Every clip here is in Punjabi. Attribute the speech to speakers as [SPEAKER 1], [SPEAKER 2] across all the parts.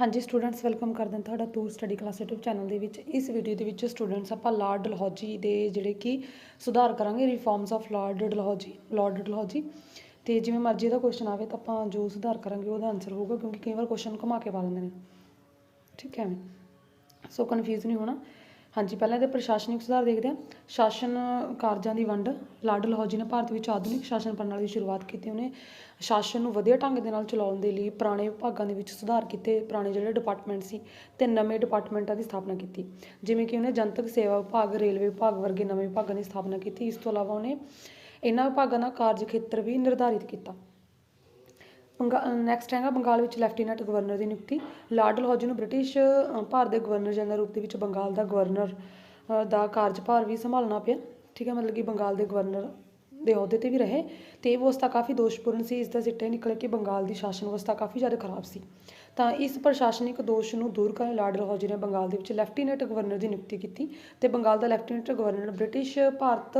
[SPEAKER 1] ਹਾਂਜੀ ਸਟੂਡੈਂਟਸ ਵੈਲਕਮ ਕਰਦੇ ਹਾਂ ਤੁਹਾਡਾ tour study class YouTube channel ਦੇ ਵਿੱਚ। ਇਸ ਵੀਡੀਓ ਦੇ ਵਿੱਚ ਸਟੂਡੈਂਟਸ ਆਪਾਂ ਲਾਰਡ ਡਲਹੌਜੀ ਦੇ ਜਿਹੜੇ ਕਿ ਸੁਧਾਰ ਕਰਾਂਗੇ reforms of Lord Dalhousie Lord Dalhousie ਤੇ ਜਿਵੇਂ ਮਰਜ਼ੀ ਦਾ ਕੁਐਸਚਨ ਆਵੇ ਤਾਂ ਆਪਾਂ ਜੋ ਸੁਧਾਰ ਕਰਾਂਗੇ ਉਹਦਾ ਆਨਸਰ ਹੋਊਗਾ ਕਿਉਂਕਿ ਕਈ ਵਾਰ ਕੁਐਸਚਨ ਘੁਮਾ ਕੇ ਪਾ ਲੈਂਦੇ ਨੇ। ਠੀਕ ਹੈ। ਸੋ ਕਨਫਿਊਜ਼ ਨਹੀਂ ਹੋਣਾ। ਹਾਂਜੀ, ਪਹਿਲਾਂ ਇਹਦੇ ਪ੍ਰਸ਼ਾਸਨਿਕ ਸੁਧਾਰ ਦੇਖਦੇ ਹਾਂ। ਸ਼ਾਸਨ ਕਾਰਜਾਂ ਦੀ ਵੰਡ ਲਾਰਡ ਡਲਹੌਜੀ ਨੇ ਭਾਰਤ ਵਿੱਚ ਆਧੁਨਿਕ ਸ਼ਾਸਨ ਪ੍ਰਣਾਲੀ ਦੀ ਸ਼ੁਰੂਆਤ ਕੀਤੀ, ਉਹਨੇ ਸ਼ਾਸਨ ਨੂੰ ਵਧੀਆ ਢੰਗ ਦੇ ਨਾਲ ਚਲਾਉਣ ਦੇ ਲਈ ਪੁਰਾਣੇ ਵਿਭਾਗਾਂ ਦੇ ਵਿੱਚ ਸੁਧਾਰ ਕੀਤੇ, ਪੁਰਾਣੇ ਜਿਹੜੇ ਡਿਪਾਰਟਮੈਂਟ ਸੀ ਤੇ ਨਵੇਂ ਡਿਪਾਰਟਮੈਂਟਾਂ ਦੀ ਸਥਾਪਨਾ ਕੀਤੀ। ਜਿਵੇਂ ਕਿ ਉਹਨੇ ਜਨਤਕ ਸੇਵਾ ਵਿਭਾਗ, ਰੇਲਵੇ ਵਿਭਾਗ ਵਰਗੇ ਨਵੇਂ ਵਿਭਾਗਾਂ ਦੀ ਸਥਾਪਨਾ ਕੀਤੀ। ਇਸ ਤੋਂ ਇਲਾਵਾ ਉਹਨੇ ਇਹਨਾਂ ਵਿਭਾਗਾਂ ਦਾ ਕਾਰਜ ਖੇਤਰ ਵੀ ਨਿਰਧਾਰਿਤ ਕੀਤਾ। ਨੈਕਸਟ ਹੈਗਾ ਬੰਗਾਲ ਵਿੱਚ ਲੈਫਟੀਨੈਂਟ ਗਵਰਨਰ ਦੀ ਨਿਯੁਕਤੀ। ਲਾਰਡ ਡਲਹੌਜੀ ਨੂੰ ਬ੍ਰਿਟਿਸ਼ ਭਾਰਤ ਦੇ ਗਵਰਨਰ ਜਨਰਲ ਰੂਪ ਦੇ ਵਿੱਚ ਬੰਗਾਲ ਦਾ ਗਵਰਨਰ ਦਾ ਕਾਰਜਭਾਰ ਵੀ ਸੰਭਾਲਣਾ ਪਿਆ। ਠੀਕ ਹੈ, ਮਤਲਬ ਕਿ ਬੰਗਾਲ ਦੇ ਗਵਰਨਰ ਦੇ ਅਹੁਦੇ ਤੇ ਵੀ ਰਹੇ। ਤੇ ਇਹ ਵਿਵਸਥਾ ਕਾਫੀ ਦੋਸ਼ਪੂਰਨ ਸੀ। ਇਸ ਦਾ ਸਿੱਟਾ ਇਹ ਨਿਕਲਿਆ ਕਿ ਬੰਗਾਲ ਦੀ ਸ਼ਾਸਨ ਵਿਵਸਥਾ ਕਾਫੀ ਜ਼ਿਆਦਾ ਖਰਾਬ ਸੀ। ਤਾਂ ਇਸ ਪ੍ਰਸ਼ਾਸਨਿਕ ਦੋਸ਼ ਨੂੰ ਦੂਰ ਕਰਨ ਲਾਰਡ ਡਲਹੌਜੀ ਨੇ ਬੰਗਾਲ ਦੇ ਵਿੱਚ ਲੈਫਟੀਨੈਂਟ ਗਵਰਨਰ ਦੀ ਨਿਯੁਕਤੀ ਕੀਤੀ। ਤੇ ਬੰਗਾਲ ਦਾ ਲੈਫਟੀਨੈਂਟ ਗਵਰਨਰ ਬ੍ਰਿਟਿਸ਼, ਭਾਰਤ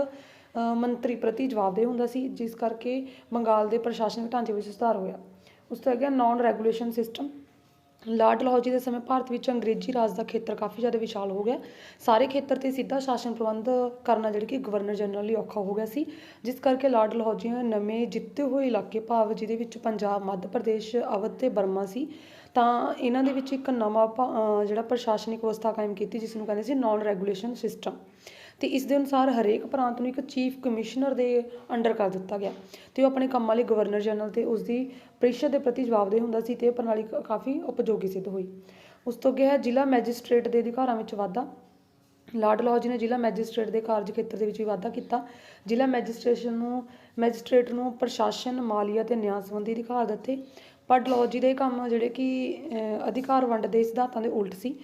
[SPEAKER 1] ਮੰਤਰੀ ਪ੍ਰਤੀ ਜਵਾਬਦੇਹ ਹੁੰਦਾ ਸੀ, ਜਿਸ ਕਰਕੇ ਬੰਗਾਲ ਦੇ ਪ੍ਰਸ਼ਾਸਨਿਕ ਢਾਂਚੇ ਵਿੱਚ ਸੁਧਾਰ ਹੋਇਆ। ਉਸ ਤੋਂ ਅੱਗੇ non regulation system Lord Dalhousie ਦੇ ਸਮੇਂ ਭਾਰਤ ਵਿੱਚ ਅੰਗਰੇਜ਼ੀ ਰਾਜ ਦਾ ਖੇਤਰ ਕਾਫੀ ਜ਼ਿਆਦਾ ਵਿਸ਼ਾਲ ਹੋ ਗਿਆ। ਸਾਰੇ ਖੇਤਰ ਤੇ ਸਿੱਧਾ ਸ਼ਾਸਨ ਪ੍ਰਬੰਧ ਕਰਨਾ ਜਿਹੜੀ ਕਿ ਗਵਰਨਰ ਜਨਰਲ ਲਈ ਔਖਾ ਹੋ ਗਿਆ ਸੀ, ਜਿਸ ਕਰਕੇ ਲਾਰਡ ਡਲਹੌਜੀ ਨੇ ਨਵੇਂ ਜਿੱਤੇ ਹੋਏ ਇਲਾਕੇ ਭਾਵ ਜਿਹਦੇ ਵਿੱਚ ਪੰਜਾਬ, ਮੱਧ ਪ੍ਰਦੇਸ਼, ਅਵਧ ਤੇ ਬਰਮਾ ਸੀ, ਤਾਂ ਇਹਨਾਂ ਦੇ ਵਿੱਚ ਇੱਕ ਨਵਾਂ ਭਾ- ਜਿਹੜਾ ਪ੍ਰਸ਼ਾਸਨਿਕ ਵਿਵਸਥਾ ਕਾਇਮ ਕੀਤੀ, ਜਿਸ ਨੂੰ ਕਹਿੰਦੇ ਸੀ ਨਾਨ ਰੈਗੂਲੇਸ਼ਨ ਸਿਸਟਮ ਤੇ ਇਸ ਦੇ ਅਨੁਸਾਰ ਹਰੇਕ ਪ੍ਰਾਂਤ ਨੂੰ ਇੱਕ ਚੀਫ ਕਮਿਸ਼ਨਰ ਦੇ ਅੰਡਰ ਕਰ ਦਿੱਤਾ ਗਿਆ। ਤੇ ਉਹ ਆਪਣੇ ਕੰਮਾਂ ਲਈ ਗਵਰਨਰ ਜਨਰਲ ਤੇ ਉਸ ਦੀ ਪ੍ਰੀਸ਼ਦ ਦੇ ਪ੍ਰਤੀ ਜਵਾਬਦੇਹ ਹੁੰਦਾ ਸੀ ਤੇ ਇਹ ਪ੍ਰਣਾਲੀ ਕਾਫੀ ਉਪਯੋਗੀ ਸਿੱਧ ਹੋਈ। ਉਸ ਤੋਂ ਅੱਗੇ ਹੈ ਜ਼ਿਲ੍ਹਾ ਮੈਜਿਸਟ੍ਰੇਟ ਦੇ ਅਧਿਕਾਰਾਂ ਵਿੱਚ ਵਾਧਾ। ਲਾਰਡ ਡਲਹੌਜੀ ਨੇ ਜ਼ਿਲ੍ਹਾ ਮੈਜਿਸਟ੍ਰੇਟ ਦੇ ਕਾਰਜ ਖੇਤਰ ਦੇ ਵਿੱਚ ਵੀ ਵਾਧਾ ਕੀਤਾ। ਜ਼ਿਲ੍ਹਾ ਮੈਜਿਸਟ੍ਰੇਸ਼ਨ ਨੂੰ ਮੈਜਿਸਟ੍ਰੇਟ ਨੂੰ ਪ੍ਰਸ਼ਾਸਨ, ਮਾਲੀਆ ਤੇ ਨਿਆਂ ਸੰਬੰਧੀ ਅਧਿਕਾਰ ਦਿੱਤੇ। ਪਰ ਡਲਹੌਜੀ ਦੇ ਕੰਮ ਜਿਹੜੇ ਕਿ ਅਧਿਕਾਰ ਵੰਡ ਦੇ ਸਿਧਾਂਤਾਂ ਦੇ ਉਲਟ ਸੀ।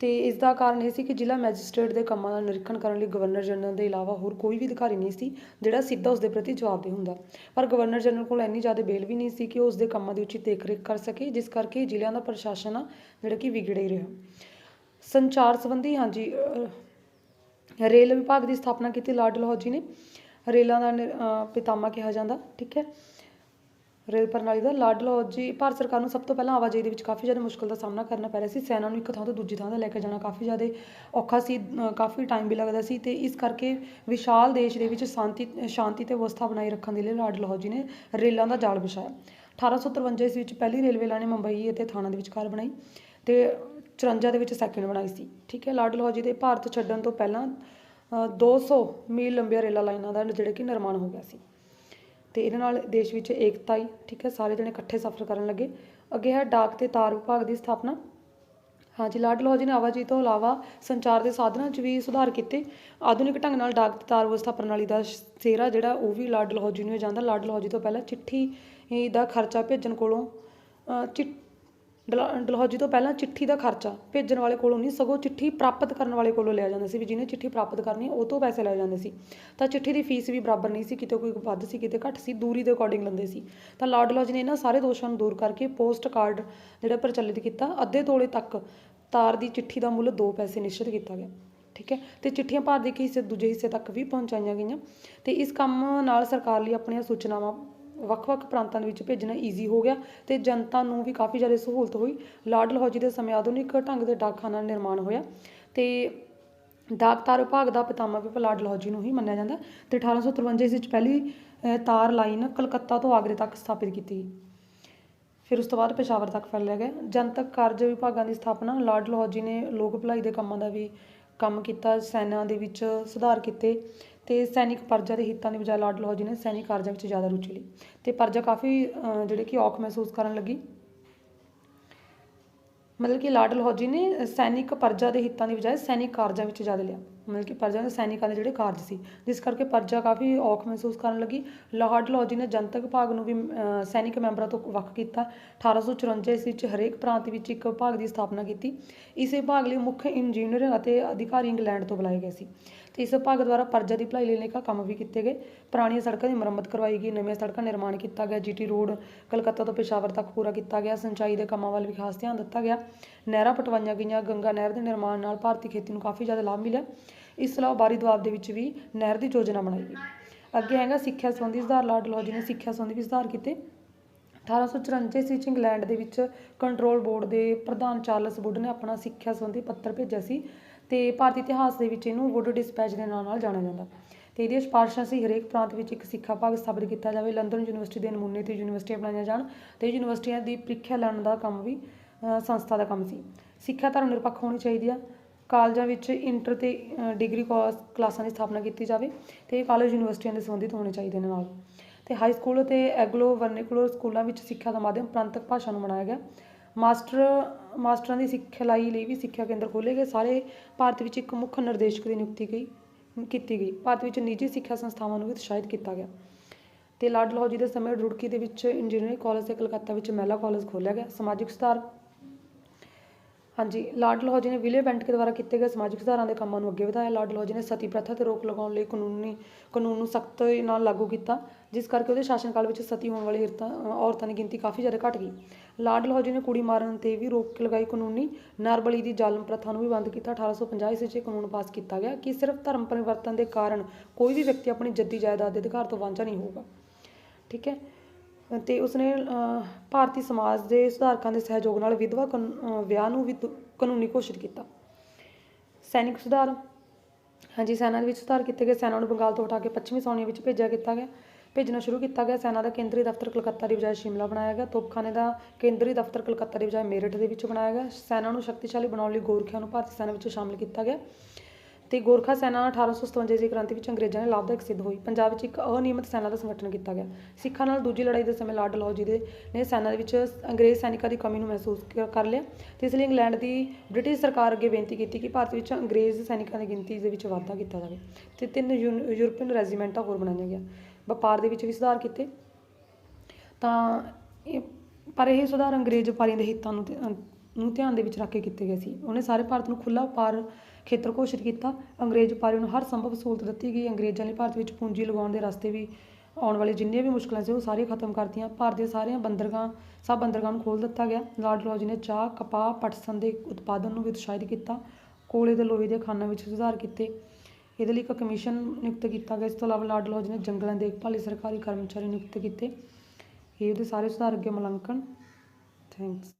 [SPEAKER 1] ਤੇ ਇਸ ਦਾ ਕਾਰਨ ਇਹ ਸੀ ਕਿ ਜ਼ਿਲ੍ਹਾ ਮੈਜਿਸਟ੍ਰੇਟ ਦੇ ਕੰਮਾਂ ਦਾ ਨਿਰੀਖਣ ਕਰਨ ਲਈ ਗਵਰਨਰ ਜਨਰਲ ਦੇ ਇਲਾਵਾ ਹੋਰ ਕੋਈ ਵੀ ਅਧਿਕਾਰੀ ਨਹੀਂ ਸੀ, ਜਿਹੜਾ ਸਿੱਧਾ ਉਸ ਦੇ ਪ੍ਰਤੀ ਜਵਾਬਦੇਹ ਹੁੰਦਾ। ਪਰ ਗਵਰਨਰ ਜਨਰਲ ਕੋਲ ਇੰਨੀ ਜ਼ਿਆਦਾ ਬੇਲ ਵੀ ਨਹੀਂ ਸੀ ਕਿ ਉਹ ਉਸ ਦੇ ਕੰਮਾਂ ਦੀ ਉਚਿਤ ਦੇਖਰੇਖ ਕਰ ਸਕੇ, ਜਿਸ ਕਰਕੇ ਜ਼ਿਲ੍ਹਿਆਂ ਦਾ ਪ੍ਰਸ਼ਾਸਨ ਆ ਜਿਹੜਾ ਕਿ ਵਿਗੜੇ ਰਿਹਾ। ਸੰਚਾਰ ਸੰਬੰਧੀ, ਹਾਂਜੀ ਰੇਲ ਵਿਭਾਗ ਦੀ ਸਥਾਪਨਾ ਕੀਤੀ ਲਾਰਡ ਡਲਹੌਜੀ ਨੇ। ਰੇਲਾਂ ਦਾ ਨਿਰ- ਪਿਤਾਮਾ ਕਿਹਾ ਜਾਂਦਾ, ਠੀਕ ਹੈ। ਰੇਲ ਪ੍ਰਣਾਲੀ ਦਾ ਲਾਰਡ ਡਲਹੌਜੀ ਭਾਰਤ ਸਰਕਾਰ ਨੂੰ ਸਭ ਤੋਂ ਪਹਿਲਾਂ ਆਵਾਜਾਈ ਦੇ ਵਿੱਚ ਕਾਫੀ ਜ਼ਿਆਦਾ ਮੁਸ਼ਕਲ ਦਾ ਸਾਹਮਣਾ ਕਰਨਾ ਪੈ ਰਿਹਾ ਸੀ। ਸੈਨਾ ਨੂੰ ਇੱਕ ਥਾਂ ਤੋਂ ਦੂਜੀ ਥਾਂ ਤੇ ਲੈ ਕੇ ਜਾਣਾ ਕਾਫੀ ਜ਼ਿਆਦਾ ਔਖਾ ਸੀ ਕਾਫੀ ਟਾਈਮ ਵੀ ਲੱਗਦਾ ਸੀ ਤੇ ਇਸ ਕਰਕੇ ਵਿਸ਼ਾਲ ਦੇਸ਼ ਦੇ ਵਿੱਚ ਸ਼ਾਂਤੀ ਸ਼ਾਂਤੀ ਤੇ ਵਿਵਸਥਾ ਬਣਾਈ ਰੱਖਣ ਦੇ ਲਈ ਲਾਰਡ ਡਲਹੌਜੀ ਨੇ ਰੇਲਾਂ ਦਾ ਜਾਲ ਵਿਛਾਇਆ। 1853 ਈਸਵੀ ਵਿੱਚ ਪਹਿਲੀ ਰੇਲਵੇ ਲਾਈਨ ਮੁੰਬਈ ਅਤੇ ਥਾਣਾ ਦੇ ਵਿਚਕਾਰ ਬਣਾਈ ਤੇ 54 ਦੇ ਵਿੱਚ ਸੈਕਿੰਡ ਬਣਾਈ ਸੀ। ਠੀਕ ਹੈ ਲਾਰਡ ਡਲਹੌਜੀ ਦੇ ਭਾਰਤ ਛੱਡਣ ਤੋਂ ਪਹਿਲਾਂ ਅ, 200 ਮੀਲ ਲੰਬੀਆਂ ਰੇਲਾਂ ਲਾਈਨਾਂ ਦਾ ਜਿਹੜੇ ਕਿ ਨਿਰਮਾਣ ਹੋ ਗਿਆ ਸੀ। ਤੇ ਇਹਨਾਂ ਨਾਲ ਦੇਸ਼ ਵਿੱਚ ਏਕਤਾ ਆਈ ਠੀਕ ਹੈ ਸਾਰੇ ਜਣੇ ਇਕੱਠੇ ਸਫ਼ਰ ਕਰਨ ਲੱਗੇ। ਅੱਗੇ ਹੈ ਡਾਕ ਤੇ ਤਾਰ ਵਿਭਾਗ ਦੀ ਸਥਾਪਨਾ। ਹਾਂਜੀ ਲਾਰਡ ਡਲਹੌਜੀ ਨੇ ਆਵਾਜਾਈ ਤੋਂ ਇਲਾਵਾ ਸੰਚਾਰ ਦੇ ਸਾਧਨਾਂ 'ਚ ਵੀ ਸੁਧਾਰ ਕੀਤੇ। ਆਧੁਨਿਕ ਢੰਗ ਨਾਲ ਡਾਕ ਤੇ ਤਾਰ ਵਿਵਸਥਾ ਪ੍ਰਣਾਲੀ ਦਾ ਸਿਹਰਾ ਜਿਹੜਾ ਉਹ ਵੀ ਲਾਰਡ ਡਲਹੌਜੀ ਨੂੰ ਹੀ ਜਾਂਦਾ। ਲਾਰਡ ਡਲਹੌਜੀ ਤੋਂ ਪਹਿਲਾਂ ਚਿੱਠੀ ਦਾ ਖਰਚਾ ਭੇਜਣ ਕੋਲੋਂ ਅਹ, ਚਿ- ਡਲ- ਡਲਹੌਜੀ ਤੋਂ ਪਹਿਲਾਂ ਚਿੱਠੀ ਦਾ ਖਰਚਾ ਭੇਜਣ ਵਾਲੇ ਕੋਲੋਂ ਨਹੀਂ, ਸਗੋਂ ਚਿੱਠੀ ਪ੍ਰਾਪਤ ਕਰਨ ਵਾਲੇ ਕੋਲੋਂ ਲਿਆ ਜਾਂਦਾ ਸੀ ਵੀ ਜਿਹਨੇ ਚਿੱਠੀ ਪ੍ਰਾਪਤ ਕਰਨੀ ਉਹ ਤੋਂ ਪੈਸੇ ਲਏ ਜਾਂਦੇ ਸੀ। ਤਾਂ ਚਿੱਠੀ ਦੀ ਫੀਸ ਵੀ ਬਰਾਬਰ ਨਹੀਂ ਸੀ, ਕਿਤੇ ਕੋਈ ਵੱਧ ਸੀ, ਕਿਤੇ ਘੱਟ ਸੀ, ਦੂਰੀ ਦੇ ਅਕੋਰਡਿੰਗ ਲੈਂਦੇ ਸੀ। ਤਾਂ ਲਾਰਡ ਡਲਹੌਜੀ ਨੇ ਇਹਨਾਂ ਸਾਰੇ ਦੋਸ਼ਾਂ ਨੂੰ ਦੂਰ ਕਰਕੇ ਪੋਸਟ ਕਾਰਡ ਜਿਹੜਾ ਪ੍ਰਚਲਿਤ ਕੀਤਾ, ਅੱਧੇ ਤੋਲੇ ਤੱਕ ਤਾਰ ਦੀ ਚਿੱਠੀ ਦਾ ਮੁੱਲ 2 ਪੈਸੇ ਨਿਸ਼ਚਿਤ ਕੀਤਾ ਗਿਆ, ਠੀਕ ਹੈ? ਤੇ ਚਿੱਠੀਆਂ ਭਾਰਤ ਦੇ ਇੱਕ ਹਿੱਸੇ, ਦੂਜੇ ਹਿੱਸੇ ਤੱਕ ਵੀ ਪਹੁੰਚਾਈਆਂ ਗਈਆਂ। ਤੇ ਇਸ ਕੰਮ ਨਾਲ ਸਰਕਾਰ ਲਈ ਆਪਣੀਆਂ ਸੂਚਨਾਵਾਂ ਵੱਖ-ਵੱਖ ਪ੍ਰਾਂਤਾਂ ਦੇ ਵਿੱਚ ਭੇਜਣਾ ਈਜ਼ੀ ਹੋ ਗਿਆ ਤੇ ਜਨਤਾ ਨੂੰ ਵੀ ਕਾਫੀ ਜ਼ਿਆਦਾ ਸਹੂਲਤ ਹੋਈ। ਲਾਰਡ ਲਹੌਜੀ ਦੇ ਸਮੇਂ ਆਧੁਨਿਕ ਢੰਗ ਦੇ ਡਾਕਖਾਨਾ ਨਿਰਮਾਣ ਹੋਇਆ ਤੇ ਡਾਕ ਤਾਰ ਵਿਭਾਗ ਦਾ ਪਿਤਾਮਾ ਵੀ ਲਾਰਡ ਲਹੌਜੀ ਨੂੰ ਹੀ ਮੰਨਿਆ ਜਾਂਦਾ ਤੇ 1853 ਇਸ ਵਿੱਚ ਪਹਿਲੀ ਤਾਰ ਲਾਈਨ ਕਲਕੱਤਾ ਤੋਂ ਆਗਰੇ ਤੱਕ ਸਥਾਪਿਤ ਕੀਤੀ। ਫਿਰ ਉਸ ਤੋਂ ਬਾਅਦ ਪੇਸ਼ਾਵਰ ਤੱਕ ਫੈਲਿਆ ਗਿਆ। ਜਨਤਕ ਕਾਰਜ ਵਿਭਾਗਾਂ ਦੀ ਸਥਾਪਨਾ, ਲਾਰਡ ਲਹੌਜੀ ਨੇ ਲੋਕ ਭਲਾਈ ਦੇ ਕੰਮਾਂ ਦਾ ਵੀ ਕੰਮ ਕੀਤਾ, ਸੈਨਾ ਦੇ ਵਿੱਚ ਸੁਧਾਰ ਕੀਤੇ ਤੇ ਸੈਨਿਕ ਪਰਜਾ ਦੇ ਹਿੱਤਾਂ ਦੀ ਬਜਾਏ ਲਾਰਡ ਡਲਹੌਜੀ ਨੇ ਸੈਨਿਕ ਕਾਰਜਾਂ ਵਿੱਚ ਜ਼ਿਆਦਾ ਰੁਚੀ ਲਈ ਤੇ ਪਰਜਾ ਕਾਫੀ ਅਹ, ਜਿਹੜੇ ਕਿ ਔਖ ਮਹਿਸੂਸ ਕਰਨ ਲੱਗੀ। ਮਤਲਬ ਕਿ ਲਾਰਡ ਲਹੌਜੀ ਨੇ ਸੈਨਿਕ ਪਰਜਾ ਦੇ ਹਿੱਤਾਂ ਦੀ ਬਜਾਏ ਸੈਨਿਕ ਕਾਰਜਾਂ ਵਿੱਚ ਜ਼ਿਆਦਾ ਲਿਆ। ਮਤਲਬ ਕਿ ਪਰਜਾ ਦੇ ਸੈਨਿਕਾਂ ਦੇ ਜਿਹੜੇ ਕਾਰਜ ਸੀ, ਜਿਸ ਕਰਕੇ ਪਰਜਾ ਕਾਫੀ ਔਖ ਮਹਿਸੂਸ ਕਰਨ ਲੱਗੀ। ਲਾਰਡ ਡਲਹੌਜੀ ਨੇ ਜਨਤਕ ਵਿਭਾਗ ਨੂੰ ਵੀ ਸੈਨਿਕ ਮੈਂਬਰਾਂ ਤੋਂ ਵੱਖ ਕੀਤਾ। 1854 ਈਸਵੀ ਵਿੱਚ ਹਰੇਕ ਪ੍ਰਾਂਤ ਵਿੱਚ ਇੱਕ ਵਿਭਾਗ ਦੀ ਸਥਾਪਨਾ ਕੀਤੀ। ਇਸ ਵਿਭਾਗ ਲਈ ਮੁੱਖ ਇੰਜੀਨੀਅਰ ਅਤੇ ਅਧਿਕਾਰੀ ਇੰਗਲੈਂਡ ਤੋਂ ਬੁਲਾਏ ਗਏ ਸੀ। ਤੇ ਇਸ ਵਿਭਾਗ ਦੁਆਰਾ ਪਰਜਾ ਦੀ ਭਲਾਈ ਲਈ ਅਨੇਕਾਂ ਕੰਮ ਵੀ ਕੀਤੇ ਗਏ। ਪੁਰਾਣੀਆਂ ਸੜਕਾਂ ਦੀ ਮੁਰੰਮਤ ਕਰਵਾਈ ਗਈ। ਨਵੀਆਂ ਸੜਕਾਂ ਨਿਰਮਾਣ ਕੀਤਾ ਗਿਆ। ਜੀਟੀ ਰੋਡ, ਕਲਕੱਤਾ ਤੋਂ ਪੇਸ਼ਾਵਰ ਤੱਕ ਪੂਰਾ ਕੀਤਾ ਗਿਆ। ਸਿੰਚਾਈ ਦੇ ਕੰਮਾਂ ਵੱਲ ਵੀ ਖਾਸ ਧਿਆਨ ਦਿੱਤਾ ਗਿਆ। ਨਹਿਰਾਂ ਪਟਵਾਈਆਂ ਗਈਆਂ। ਗੰਗਾ ਨਹਿਰ ਦੇ ਨਿਰਮਾਣ ਨਾਲ ਭਾਰਤੀ ਖੇਤੀ ਨੂੰ ਕਾਫੀ ਜ਼ਿਆਦਾ ਲਾਭ ਮਿਲਿਆ। ਇਸ ਤੋਂ ਬਾਰੀ ਦੁਆਬ ਦੇ ਵਿੱਚ ਵੀ ਨਹਿਰ ਦੀ ਯੋਜਨਾ ਬਣਾਈ ਗਈ। ਅੱਗੇ ਹੈਗਾ ਸਿੱਖਿਆ ਸੰਬੰਧੀ ਸੁਧਾਰ, ਲਾਰਡ ਡਲਹੌਜੀ ਨੇ ਸਿੱਖਿਆ ਸੰਬੰਧੀ ਵੀ ਸੁਧਾਰ ਕੀਤੇ। 1854 ਵਿੱਚ ਇੰਗਲੈਂਡ ਦੇ ਵਿੱਚ ਕੰਟਰੋਲ ਬੋਰਡ ਦੇ ਪ੍ਰਧਾਨ ਚਾਰਲਸ ਵੁੱਡ ਨੇ ਆਪਣਾ ਸਿੱਖਿਆ ਸੰਬੰਧੀ ਪੱਤਰ ਭੇਜਿਆ ਸੀ ਤੇ ਭਾਰਤੀ ਇਤਿਹਾਸ ਦੇ ਵਿੱਚ ਇਹਨੂੰ ਵੁੱਡ ਡਿਸਪੈਚ ਦੇ ਨਾਂ ਨਾਲ ਜਾਣਿਆ ਜਾਂਦਾ। ਤੇ ਇਹਦੀਆਂ ਸਿਫਾਰਿਸ਼ਾਂ ਸੀ, ਹਰੇਕ ਪ੍ਰਾਂਤ ਵਿੱਚ ਇੱਕ ਸਿੱਖਿਆ ਭਾਗ ਸਥਾਪਿਤ ਕੀਤਾ ਜਾਵੇ। ਲੰਡਨ ਯੂਨੀਵਰਸਿਟੀ ਦੇ ਨਮੂਨੇ ਤੇ ਯੂਨੀਵਰਸਿਟੀਆਂ ਬਣਾਈਆਂ ਜਾਣ ਤੇ ਯੂਨੀਵਰਸਿਟੀਆਂ ਦੀ ਪ੍ਰੀਖਿਆ ਲੈਣ ਦਾ ਕੰਮ ਵੀ ਸੰਸਥਾ ਦਾ ਕੰਮ ਸੀ। ਸਿੱਖਿਆ ਧਰਮ ਨਿਰਪੱਖ ਹੋਣੀ ਚਾਹੀਦੀ ਆ। ਕਾਲਜਾਂ ਵਿੱਚ ਇੰਟਰ ਤੇ ਡਿਗਰੀ ਕੋਰਸ ਕਲਾਸਾਂ ਦੀ ਸਥਾਪਨਾ ਕੀਤੀ ਜਾਵੇ ਤੇ ਇਹ ਕਾਲਜ ਯੂਨੀਵਰਸਿਟੀਆਂ ਦੇ ਸੰਬੰਧਿਤ ਹੋਣੇ ਚਾਹੀਦੇ ਨੇ ਨਾਲ। ਤੇ ਹਾਈ ਸਕੂਲ ਅਤੇ ਐਗਲੋ ਵਰਨਿਕੂਲਰ ਸਕੂਲਾਂ ਵਿੱਚ ਸਿੱਖਿਆ ਦਾ ਮਾਧਿਅਮ ਪ੍ਰਾਂਤਕ ਭਾਸ਼ਾ ਨੂੰ ਬਣਾਇਆ ਗਿਆ। ਮਾਸਟਰ ਮਾਸਟਰਾਂ ਦੀ ਸਿਖਲਾਈ ਲਈ ਵੀ ਸਿੱਖਿਆ ਕੇਂਦਰ ਖੋਲ੍ਹੇ ਗਏ। ਸਾਰੇ ਭਾਰਤ ਵਿੱਚ ਇੱਕ ਮੁੱਖ ਨਿਰਦੇਸ਼ਕ ਦੀ ਨਿਯੁਕਤੀ ਗਈ, ਕੀਤੀ ਗਈ। ਭਾਰਤ ਵਿੱਚ ਨਿੱਜੀ ਸਿੱਖਿਆ ਸੰਸਥਾਵਾਂ ਨੂੰ ਵੀ ਉਤਸ਼ਾਹਿਤ ਕੀਤਾ ਗਿਆ। ਤੇ ਲਾਰਡ ਡਲਹੌਜੀ ਦੇ ਸਮੇਂ ਰੁੜਕੀ ਦੇ ਵਿੱਚ ਇੰਜੀਨੀਅਰਿੰਗ ਕਾਲਜ ਤੇ ਕਲਕੱਤਾ ਵਿੱਚ ਮਹਿਲਾ ਕਾਲਜ ਖੋਲ੍ਹਿਆ ਗਿਆ। ਸਮਾਜਿਕ ਸੁਧਾਰ ਹਾਂਜੀ, ਲਾਰਡ ਡਲਹੌਜੀ ਨੇ ਵਿਲੇ ਬੈਂਟ ਕੇ ਦੁਆਰਾ ਕੀਤੇ ਗਏ ਸਮਾਜਿਕ ਸੁਧਾਰਾਂ ਦੇ ਕੰਮਾਂ ਨੂੰ ਅੱਗੇ ਵਧਾਇਆ। ਲਾਰਡ ਡਲਹੌਜੀ ਨੇ ਸਤੀ ਪ੍ਰਥਾ ਤੇ ਰੋਕ ਲਗਾਉਣ ਲਈ ਕਾਨੂੰਨੀ, ਕਾਨੂੰਨ ਨੂੰ ਸਖਤ ਨਾਲ ਲਾਗੂ ਕੀਤਾ, ਜਿਸ ਕਰਕੇ ਉਹਦੇ ਸ਼ਾਸਨ ਕਾਲ ਵਿੱਚ ਸਤੀ ਹੋਣ ਵਾਲੀ ਔਰਤਾਂ ਔਰਤਾਂ ਦੀ ਗਿਣਤੀ ਕਾਫੀ ਜ਼ਿਆਦਾ ਘਟ ਗਈ। ਲਾਰਡ ਡਲਹੌਜੀ ਨੇ ਕੁੜੀ ਮਾਰਨ ਤੇ ਵੀ ਰੋਕ ਲਗਾਈ ਕਾਨੂੰਨੀ। ਨਰਬਲੀ ਦੀ ਜ਼ਾਲਮ ਪ੍ਰਥਾ ਨੂੰ ਵੀ ਬੰਦ ਕੀਤਾ। 1850 ਈਸਵੀ 'ਚ ਇਹ ਕਾਨੂੰਨ ਪਾਸ ਕੀਤਾ ਗਿਆ ਕਿ ਸਿਰਫ ਧਰਮ ਪਰਿਵਰਤਨ ਦੇ ਕਾਰਨ ਕੋਈ ਵੀ ਵਿਅਕਤੀ ਆਪਣੀ ਜੱਦੀ ਜਾਇਦਾਦ ਦੇ ਅਧਿਕਾਰ ਤੋਂ ਵਾਂਝਾ ਨਹੀਂ ਹੋਊਗਾ। ਠੀਕ ਹੈ? ਅਤੇ ਉਸਨੇ ਭਾਰਤੀ ਸਮਾਜ ਦੇ ਸੁਧਾਰਕਾਂ ਦੇ ਸਹਿਯੋਗ ਨਾਲ ਵਿਧਵਾ ਕਾਨ- ਵਿਆਹ ਨੂੰ ਵੀ ਕਾਨੂੰਨੀ ਘੋਸ਼ਿਤ ਕੀਤਾ। ਸੈਨਿਕ ਸੁਧਾਰ, ਹਾਂਜੀ, ਸੈਨਾ ਦੇ ਵਿੱਚ ਸੁਧਾਰ ਕੀਤੇ ਗਏ। ਸੈਨਾ ਨੂੰ ਬੰਗਾਲ ਤੋਂ ਹਟਾ ਕੇ ਪੱਛਮੀ ਸੌਨੀਆ ਵਿੱਚ ਭੇਜਿਆ ਕੀਤਾ ਗਿਆ। ਭੇਜਣਾ ਸ਼ੁਰੂ ਕੀਤਾ ਗਿਆ। ਸੈਨਾ ਦਾ ਕੇਂਦਰੀ ਦਫ਼ਤਰ ਕਲਕੱਤਾ ਦੀ ਬਜਾਏ ਸ਼ਿਮਲਾ ਬਣਾਇਆ ਗਿਆ। ਤੋਪਖਾਨੇ ਦਾ ਕੇਂਦਰੀ ਦਫ਼ਤਰ ਕਲਕੱਤਾ ਦੀ ਬਜਾਏ ਮੇਰਠ ਦੇ ਵਿੱਚ ਬਣਾਇਆ ਗਿਆ। ਸੈਨਾ ਨੂੰ ਸ਼ਕਤੀਸ਼ਾਲੀ ਬਣਾਉਣ ਲਈ ਗੋਰਖਿਆਂ ਨੂੰ ਭਾਰਤੀ ਸੈਨਾ ਵਿੱਚ ਸ਼ਾਮਲ ਕੀਤਾ ਗਿਆ। ਤੇ ਗੋਰਖਾ ਸੈਨਾ 1857 ਦੀ ਕ੍ਰਾਂਤੀ ਵਿੱਚ ਅੰਗਰੇਜ਼ਾਂ ਨੇ ਲਾਭਦਾਇਕ ਸਿੱਧ ਹੋਈ। ਪੰਜਾਬ ਵਿੱਚ ਇੱਕ ਅਨਿਯਮਿਤ ਸੈਨਾ ਦਾ ਸੰਗਠਨ ਕੀਤਾ ਗਿਆ। ਸਿੱਖਾਂ ਨਾਲ ਦੂਜੀ ਲੜਾਈ ਦੇ ਸਮੇਂ ਲਾਰਡ ਡਲਹੌਜੀ ਦੇ ਨੇ ਸੈਨਾ ਦੇ ਵਿੱਚ ਅੰਗਰੇਜ਼ ਸੈਨਿਕਾਂ ਦੀ ਕਮੀ ਨੂੰ ਮਹਿਸੂਸ ਕਰ ਲਿਆ। ਤੇ ਇਸ ਲਈ ਇੰਗਲੈਂਡ ਦੀ ਬ੍ਰਿਟਿਸ਼ ਸਰਕਾਰ ਅੱਗੇ ਬੇਨਤੀ ਕੀਤੀ ਕਿ ਭਾਰਤ ਵਿੱਚ ਅੰਗਰੇਜ਼ ਸੈਨਿਕਾਂ ਦੀ ਗਿਣਤੀ ਦੇ ਵਿੱਚ ਵਾਧਾ ਕੀਤਾ ਜਾਵੇ ਤੇ ਤਿੰਨ ਯੂਨ- ਯੂਰਪੀਅਨ ਰੈਜੀਮੈਂਟਾਂ ਹੋਰ ਬਣਾਈਆਂ ਗਿਆ ਵਪਾਰ ਦੇ ਵਿੱਚ ਵੀ ਸੁਧਾਰ ਕੀਤੇ। ਤਾਂ ਇਹ, ਪਰ ਇਹ ਸੁਧਾਰ ਅੰਗਰੇਜ਼ ਵਪਾਰੀਆਂ ਦੇ ਹਿੱਤਾਂ ਨੂੰ ਨੂੰ ਧਿਆਨ ਦੇ ਵਿੱਚ ਰੱਖ ਕੇ ਕੀਤੇ ਗਏ ਸੀ। ਉਹਨੇ ਸਾਰੇ ਭਾਰਤ ਨੂੰ ਖੁੱਲ੍ਹਾ ਵਪਾਰ ਖੇਤਰ ਘੋਸ਼ਿਤ ਕੀਤਾ। ਅੰਗਰੇਜ਼ ਵਪਾਰੀਆਂ ਨੂੰ ਹਰ ਸੰਭਵ ਸਹੂਲਤ ਦਿੱਤੀ ਗਈ। ਅੰਗਰੇਜ਼ਾਂ ਨੇ ਭਾਰਤ ਵਿੱਚ ਪੂੰਜੀ ਲਗਾਉਣ ਦੇ ਰਸਤੇ ਵੀ ਆਉਣ ਵਾਲੇ ਜਿੰਨੀਆਂ ਵੀ ਮੁਸ਼ਕਲਾਂ ਸੀ, ਉਹ ਸਾਰੀਆਂ ਖਤਮ ਕਰਤੀਆਂ। ਭਾਰਤ ਦੇ ਸਾਰੀਆਂ ਬੰਦਰਗਾਹ, ਸਭ ਬੰਦਰਗਾਹ ਨੂੰ ਖੋਲ੍ਹ ਦਿੱਤਾ ਗਿਆ। ਲਾਰਡ ਡਲਹੌਜੀ ਨੇ ਚਾਹ, ਕਪਾਹ, ਪਟਸਨ ਦੇ ਉਤਪਾਦਨ ਨੂੰ ਵੀ ਉਤਸ਼ਾਹਿਤ ਕੀਤਾ। ਕੋਲੇ ਤੇ ਲੋਹੇ ਦੇ ਖਾਨਾਂ ਵਿੱਚ ਸੁਧਾਰ ਕੀਤੇ। ਇਹਦੇ ਲਈ ਇੱਕ ਕਮਿਸ਼ਨ ਨਿਯੁਕਤ ਕੀਤਾ ਗਿਆ। ਇਸ ਤੋਂ ਇਲਾਵਾ ਲਾਰਡ ਡਲਹੌਜੀ ਨੇ ਜੰਗਲਾਂ ਦੀ ਦੇਖਭਾਲ ਲਈ ਸਰਕਾਰੀ ਕਰਮਚਾਰੀ ਨਿਯੁਕਤ ਕੀਤੇ। ਇਹ ਉਹਦੇ ਸਾਰੇ ਸੁਧਾਰ ਅੱਗੇ ਮੁਲਾਂਕਣ। ਥੈਂਕਸ।